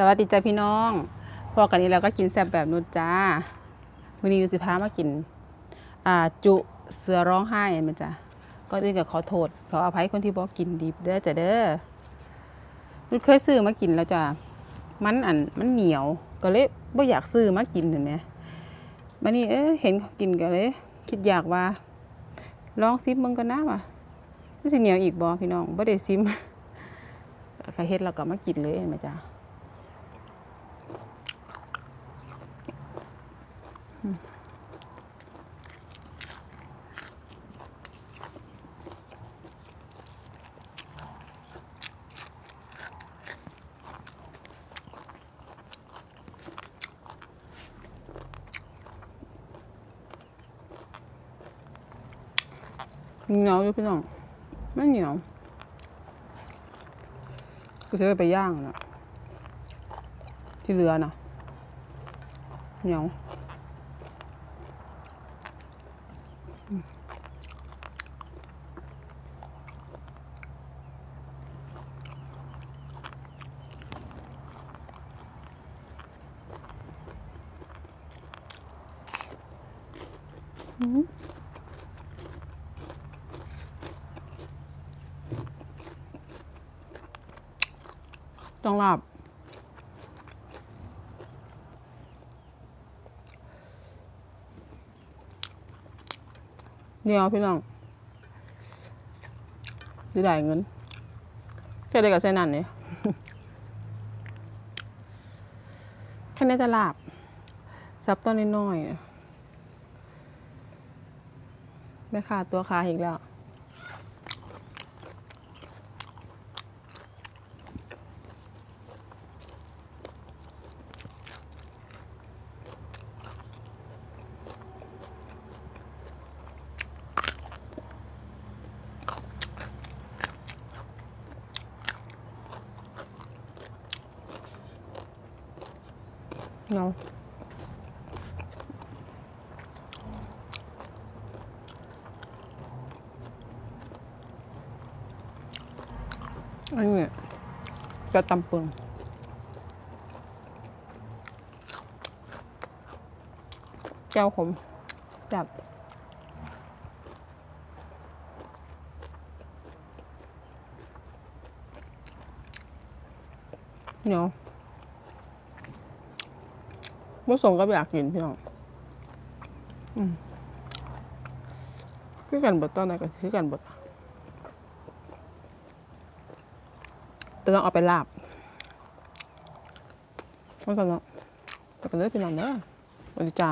สวัสดีจ้าพี่น้องพอกันนี้เราก็กินแซ่บแบบนุชจ้าวันนี้อยูสิพามากิน อ่าจุเสือร้องไห้เห็นไหมจ้ะก็อื่นก็ขอโทษขออภัยคนที่บอกกินดิบเด้อจ้ะเด้อนุชเคยซื้อมากินแล้วจ้ะมันอันมันเหนียวก็เลยบ่อยากซื้อมากินเห็นไหมบันนี้เอ้ยเห็นกินก็เลย คิดอยากว่า ลองซิมมึงกันนะว่ะมันสิเหนียวอีกบ่พี่น้องบ่ได้ซิมก็เฮ็ดแล้วก็มากินเลยเห็นไหมจ๊ะ เหนียวอยู่พี่น้องไม่เหนียวก็จะไปย่างนะที่เรือนะเหนียวอืม ต้องลาบ เนียวพี่น้องจะได้เงินแค่ได้กับเส้นนั่นนี่แค่ในตลาดซับต้นน้อยๆอะแม่ขาตัวคาอีกแล้ว เนาะอันนี้เนี่ยจะตำปึงแก้วขมจับเนียว ผสมก็อยากกินพี่น้องอืมคือกันบดตอนไหนก็คือกันบดแต่ต้องเอาไปลาบมันก็เนาะแต่ก็เลยพี่น้องเด้อสวัสดีจ้า